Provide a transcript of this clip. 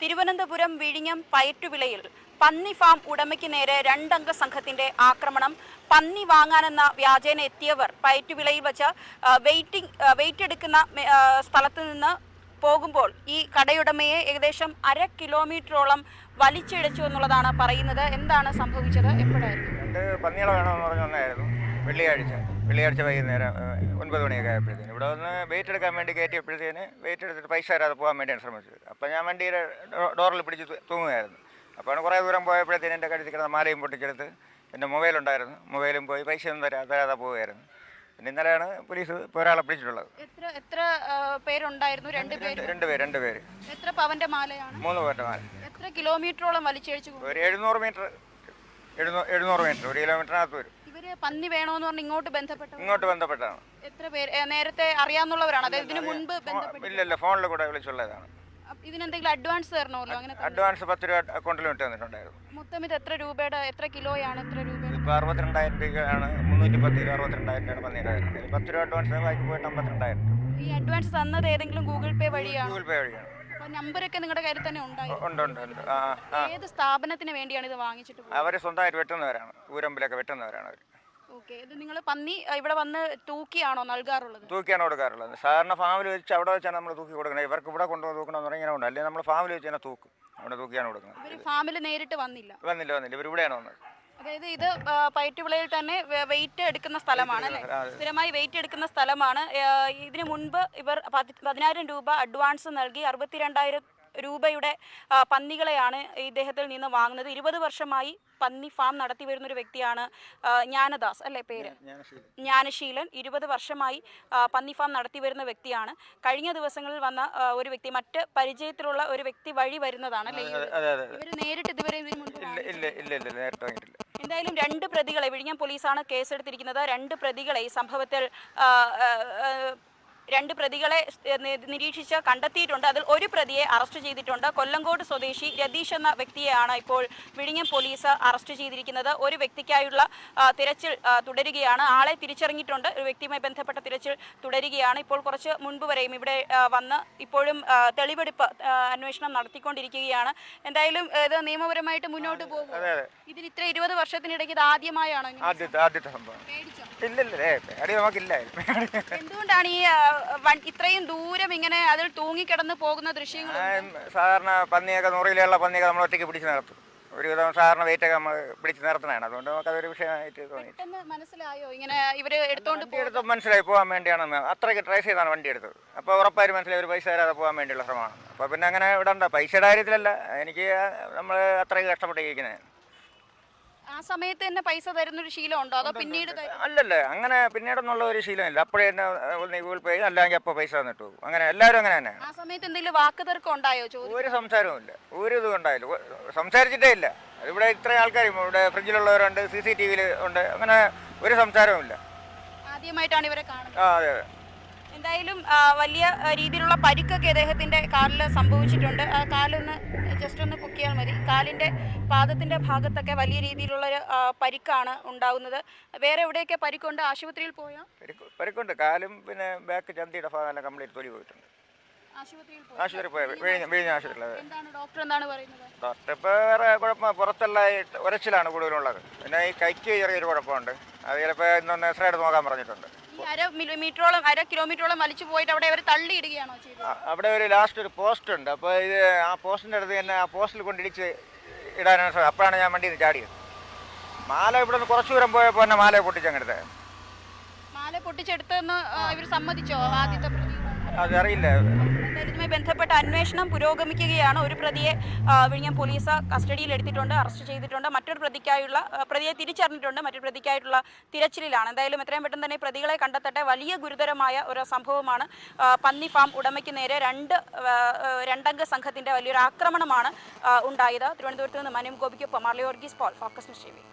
തിരുവനന്തപുരം വിഴിഞ്ഞം പയറ്റുവിളയിൽ പന്നി ഫാം ഉടമയ്ക്ക് നേരെ രണ്ടംഗ സംഘത്തിന്റെ ആക്രമണം. പന്നി വാങ്ങാനെന്ന വ്യാജേന എത്തിയവർ പയറ്റുവിളയിൽ വെച്ച് വെയിറ്റിംഗ് വെയിറ്റ് എടുക്കുന്ന സ്ഥലത്ത് നിന്ന് പോകുമ്പോൾ ഈ കടയുടമയെ ഏകദേശം അര കിലോമീറ്ററോളം വലിച്ചിഴച്ചു എന്നുള്ളതാണ് പറയുന്നത്. എന്താണ് സംഭവിച്ചത്? എപ്പോഴായിരുന്നു? പന്നികളെ വേണമെന്ന് പറഞ്ഞു വെള്ളിയാഴ്ച. വെള്ളിയാഴ്ച വൈകുന്നേരം ഒൻപത് മണിയൊക്കെ ആയപ്പോഴത്തേന്. ഇവിടെ വന്ന് വെയിറ്റ് എടുക്കാൻ വേണ്ടി കയറ്റിയപ്പോഴത്തേന് വെയിറ്റ് എടുത്തിട്ട് പൈസ തരാതെ പോകാൻ വേണ്ടിയാണ് ശ്രമിച്ചത്. അപ്പോൾ ഞാൻ വണ്ടിയുടെ ഡോറിൽ പിടിച്ച് തൂങ്ങുകയായിരുന്നു. അപ്പോൾ കുറേ ദൂരം പോയപ്പോഴത്തേന് എന്റെ കഴുത്തിൽ കിടന്ന മാലയും പൊട്ടിച്ചെടുത്ത് എന്റെ മൊബൈലുണ്ടായിരുന്നു മൊബൈലും പോയി പൈസയൊന്നും തരാ തരാതെ പോവുകയായിരുന്നു. പിന്നെ ഇന്നലെയാണ് പോലീസ് ഇപ്പോൾ ഒരാളെ പിടിച്ചിട്ടുള്ളത്. എത്ര എത്ര പേരുണ്ടായിരുന്നു? രണ്ട് പേര്? രണ്ട് പേര് രണ്ട് പേര്. എത്ര പവന്റെ മാലയാണ്? മൂന്ന് പേരുടെ മാല. എത്ര കിലോമീറ്ററോളം വലിച്ചു ഒരു എഴുന്നൂറ് മീറ്റർ എഴുന്നൂറ് മീറ്റർ ഒരു കിലോമീറ്ററിനകത്ത് വരും. ഇവർ പന്നി വേണോന്ന് പറഞ്ഞ് ഇങ്ങോട്ട് ബന്ധപ്പെട്ട ഇങ്ങോട്ട് ബന്ധപ്പെട്ടാണ് എത്ര പേര് ഏ, നേരത്തെ അറിയാവുന്നവരാണ്? അതായത് ഇതിനു മുൻപ് ബന്ധപ്പെട്ട് ഇല്ലല്ല ഫോണിൽ കൂടെ വിളിച്ചുള്ളതാണ്. അപ്പ ഇതിനെന്തെങ്കിലും അഡ്വാൻസ് തരണമല്ലോ അങ്ങനെ. അഡ്വാൻസ് പത്ത് രൂപ അക്കൗണ്ടിൽ വിട്ട് തന്നിട്ടുണ്ടായിരുന്നു. മൊത്തം ഇത് എത്ര രൂപയുടെ എത്ര കിലോയാണ് എത്ര രൂപയുടെ? ഇപ്പോൾ അറുപത്തിരണ്ടായിരം രൂപയാണ് മുന്നൂറ്റി പത്ത് കിലോ അറുപത്തിരണ്ടായിരം രൂപയാണ് ഇതിൽ പത്ത് രൂപ അഡ്വാൻസ് ബാക്കി പോയിട്ട് അമ്പത്തിരണ്ടായിരം രൂപ. ഈ അഡ്വാൻസ് തന്നത് ഏതെങ്കിലും ഗൂഗിൾ പേ വഴിയാണ്? ഗൂഗിൾ പേ വഴിയാണ്. അപ്പൊ നമ്പറൊക്കെ നിങ്ങളുടെ കയ്യിൽ തന്നെ ഉണ്ട് ഉണ്ട് ഉണ്ട്. ആ ആ. ഏത് സ്ഥാപനത്തിന് വേണ്ടിയാണ് ഇത് വാങ്ങിച്ചിട്ട് അവർ സ്വന്തമായിട്ട് വെട്ടുന്നവരാണ്. ഊരമ്പിലൊക്കെ വെട്ടുന്നവരാണ് അവർ ഓക്കെ. ഇത് നിങ്ങൾ പന്നി ആ, ഇവിടെ വന്ന് തൂക്കിയാണോ നൽകാറുള്ളത്? തൂക്കിയാണ് കൊടുക്കാറുള്ളത്. സാധാരണ ഫാമിൽ വെച്ച് അവിടെ വെച്ചാണ് നമ്മൾ തൂക്കി കൊടുക്കുന്നത് ഇവർക്ക് ഇവിടെ കൊണ്ടുപോയി തൂക്കണമെന്ന് പറഞ്ഞാൽ ഇങ്ങനെ ഉണ്ട് അല്ലെങ്കിൽ നമ്മൾ ഫാമിൽ വെച്ച് തന്നെ തൂക്കും. അവിടെ തൂക്കിയാണ് കൊടുക്കുന്നത്. ഇവർ ഫാമിൽ നേരിട്ട് വന്നില്ല. വന്നില്ല വന്നില്ല. ഇവർ ഇവിടെയാണ് വന്നത്. അതായത് ഇത് പയറ്റുവിളയിൽ തന്നെ വെയിറ്റ് എടുക്കുന്ന സ്ഥലമാണ് അല്ലേ? സ്ഥിരമായി വെയിറ്റ് എടുക്കുന്ന സ്ഥലമാണ്. ഇതിനു മുൻപ് ഇവർ പതി- പതിനായിരം രൂപ അഡ്വാൻസ് നൽകി അറുപത്തിരണ്ടായിരം രൂപയുടെ പന്നികളെയാണ് ഇദ്ദേഹത്തിൽ നിന്ന് വാങ്ങുന്നത്. ഇരുപത് വർഷമായി പന്നി ഫാം നടത്തി വരുന്ന ഒരു വ്യക്തിയാണ് ജ്ഞാനദാസ് അല്ലേ പേര്? ജ്ഞാനശീലൻ. ഇരുപത് വർഷമായി പന്നി ഫാം നടത്തി വരുന്ന വ്യക്തിയാണ്. കഴിഞ്ഞ ദിവസങ്ങളിൽ വന്ന ഒരു വ്യക്തി മറ്റ് പരിചയത്തിലുള്ള ഒരു വ്യക്തി വഴി വരുന്നതാണ് അല്ലേ ഇവർ നേരിട്ട് ഇതുവരെ ഇല്ല ഇല്ല ഇല്ല ഇല്ല നേരിട്ട് വാങ്ങിയിട്ടില്ല എന്തായാലും രണ്ട് പ്രതികളെ വിഴിഞ്ഞം പോലീസാണ് കേസെടുത്തിരിക്കുന്നത്. രണ്ട് പ്രതികളെ സംഭവത്തിൽ രണ്ട് പ്രതികളെ നിരീക്ഷിച്ച് കണ്ടെത്തിയിട്ടുണ്ട്. അതിൽ ഒരു പ്രതിയെ അറസ്റ്റ് ചെയ്തിട്ടുണ്ട്. കൊല്ലങ്കോട് സ്വദേശി രതീഷ് എന്ന വ്യക്തിയെയാണ് ഇപ്പോൾ വിഴിഞ്ഞം പോലീസ് അറസ്റ്റ് ചെയ്തിരിക്കുന്നത്. ഒരു വ്യക്തിക്കായുള്ള തിരച്ചിൽ തുടരുകയാണ്. ആളെ തിരിച്ചറിഞ്ഞിട്ടുണ്ട്. ഒരു വ്യക്തിയുമായി ബന്ധപ്പെട്ട തിരച്ചിൽ തുടരുകയാണ്. ഇപ്പോൾ കുറച്ച് മുൻപ് വരെയും ഇവിടെ വന്ന് ഇപ്പോഴും തെളിവെടുപ്പ് അന്വേഷണം നടത്തിക്കൊണ്ടിരിക്കുകയാണ്. എന്തായാലും ഇത് നിയമപരമായിട്ട് മുന്നോട്ട് പോകും ഇതിന് ഇത്ര ഇരുപത് വർഷത്തിനിടയ്ക്ക് ഇത് ആദ്യമായാണ് ആദ്യത്തെ ആദ്യത്തെ സംഭവം. പേടിച്ചോ? ഇല്ല ഇല്ല ഏ പേടി നമുക്കില്ല എന്തുകൊണ്ടാണ് ഈ ഇത്രയും ദൂരം ഇങ്ങനെ അതിൽ തൂങ്ങിക്കിടന്ന് പോകുന്ന ദൃശ്യങ്ങൾ സാധാരണ പന്നിയൊക്കെ നൂറിലുള്ള പന്നിയൊക്കെ നമ്മൾ ഒറ്റയ്ക്ക് പിടിച്ച് നടത്തും. ഒരുവിധം സാധാരണ വെയിറ്റൊക്കെ നമ്മൾ പിടിച്ചു നിർത്തുന്നതാണ് അതുകൊണ്ട് നമുക്ക് അതൊരു വിഷയമായിട്ട് തോന്നി മനസ്സിലായോ? ഇങ്ങനെ ഇവർ എടുത്തോണ്ട് എടുത്ത് മനസ്സിലായി പോകാൻ വേണ്ടിയാണ് അത്രയ്ക്ക് ട്രേസ് ചെയ്താണ് വണ്ടി എടുത്തത്. അപ്പോൾ ഉറപ്പായും മനസ്സിലായി ഒരു പൈസ തരാതെ പോകാൻ വേണ്ടിയുള്ള ശ്രമമാണ്. അപ്പോൾ പിന്നെ അങ്ങനെ ഇടണ്ട പൈസയുടെ കാര്യത്തിലല്ല. എനിക്ക് നമ്മൾ അത്രയ്ക്ക് കഷ്ടപ്പെട്ടിരിക്കുന്നത് ആ സമയത്ത് തന്നെ പൈസ തരുന്നൊരു ശീലം ഉണ്ടോ അതോ പിന്നീട് തരും? അല്ലല്ലേ അങ്ങനെ പിന്നീടൊന്നുള്ള ഒരു ശീലമില്ല. അപ്പോഴേ തന്നെ ഒന്ന് ഗൂഗിൾ പേ അല്ലെങ്കിൽ അപ്പോൾ പൈസ തന്നിട്ട് പോകും. അങ്ങനെ എല്ലാവരും അങ്ങനെ തന്നെ. ആ സമയത്ത് എന്തെങ്കിലും വാക്ക് തർക്കം ഉണ്ടായോ ചോദ്യം ഒരു സംസാരവും ഇല്ല. ഒരു ഇതും ഉണ്ടായില്ല. ഒ- സംസാരിച്ചിട്ടേ ഇല്ല. ഇവിടെ ഇത്രയും ആൾക്കാരും ഇവിടെ ഫ്രിഡ്ജിലുള്ളവരുണ്ട് സി സി ടി വിയിൽ ഉണ്ട്. അങ്ങനെ ഒരു സംസാരവും ഇല്ല. ആദ്യമായിട്ടാണ് ഇവരെ കാണുന്നത്. ആ അതെ അതെ. എന്തായാലും ആ, വലിയ ആ, രീതിയിലുള്ള പരിക്കൊക്കെ അദ്ദേഹത്തിന്റെ കാലിൽ സംഭവിച്ചിട്ടുണ്ട്. ആ കാലൊന്ന് ജസ്റ്റ് ഒന്ന് പൊക്കിയാൽ മതി. കാലിന്റെ പാദത്തിന്റെ ഭാഗത്തൊക്കെ വലിയ രീതിയിലുള്ള പരിക്കാണ് ഉണ്ടാകുന്നത് വേറെ എവിടെയൊക്കെ പരിക്കുണ്ട്? ആശുപത്രിയിൽ പോയോ? പരിക്ക് പരിക്കുണ്ട്. കാലും പിന്നെ ബാക്ക് ചന്തിയുടെ ഭാഗം കംപ്ലീറ്റ് തൊലി പോയിട്ടുണ്ട്. ആശുപത്രിയിൽ പോയോ? വിഴിഞ്ഞ ഡോക്ടർ എന്താണ് പറയുന്നത്? ഡോക്ടർ ഇപ്പോൾ വേറെ കുഴപ്പം പുറത്തുള്ള ഈ ഉരച്ചിലാണ് കൂടുതലുള്ളത്. പിന്നെ ഈ കൈക്ക് ചെറിയൊരു കുഴപ്പമുണ്ട്. അത് ചിലപ്പോൾ ഇന്നൊന്ന് എക്സ്റേ എടുത്ത് നോക്കാൻ പറഞ്ഞിട്ടുണ്ട്. അര മില്ലിമീറ്ററോളം അര കിലോമീറ്ററോളം വലിച്ചു പോയിട്ട് അവിടെ അവർ തള്ളിയിടുകയാണോ അവിടെ ഒരു ലാസ്റ്റ് ഒരു പോസ്റ്റ് ഉണ്ട്. അപ്പോൾ ഇത് ആ പോസ്റ്റിന്റെ അടുത്ത് തന്നെ ആ പോസ്റ്റിൽ കൊണ്ടിടിച്ച് ഇടാനാണ് അപ്പോഴാണ് ഞാൻ നിന്ന് ചാടിയത്. മാല ഇവിടെ നിന്ന് കുറച്ച് ദൂരം പോയപ്പോൾ തന്നെ മാല പൊട്ടിച്ചങ്ങെടുത്തത് മാല പൊട്ടിച്ചെടുത്തെന്ന് ഇവർ സമ്മതിച്ചോ ആദ്യത്തെ പ്രതി? അതറിയില്ല. ഇതുമായി ബന്ധപ്പെട്ട അന്വേഷണം പുരോഗമിക്കുകയാണ്. ഒരു പ്രതിയെ വിഴിഞ്ഞം പോലീസ് കസ്റ്റഡിയിൽ എടുത്തിട്ടുണ്ട് അറസ്റ്റ് ചെയ്തിട്ടുണ്ട്. മറ്റൊരു പ്രതിക്കായുള്ള പ്രതിയെ തിരിച്ചറിഞ്ഞിട്ടുണ്ട്. മറ്റൊരു പ്രതിക്കായിട്ടുള്ള തിരച്ചിലാണ് എന്തായാലും എത്രയും പെട്ടെന്ന് തന്നെ പ്രതികളെ കണ്ടെത്തട്ടെ. വലിയ ഗുരുതരമായ ഒരു സംഭവമാണ്. പന്നി ഫാം ഉടമയ്ക്ക് നേരെ രണ്ട് രണ്ടംഗ സംഘത്തിന്റെ വലിയൊരു ആക്രമണമാണ് ഉണ്ടായത്. തിരുവനന്തപുരത്ത് നിന്ന് മനം ഗോപിക്കൊപ്പം അർലിയോർഗീസ് പോൾ ഫോക്കസ് ന്യൂസ് ടി വി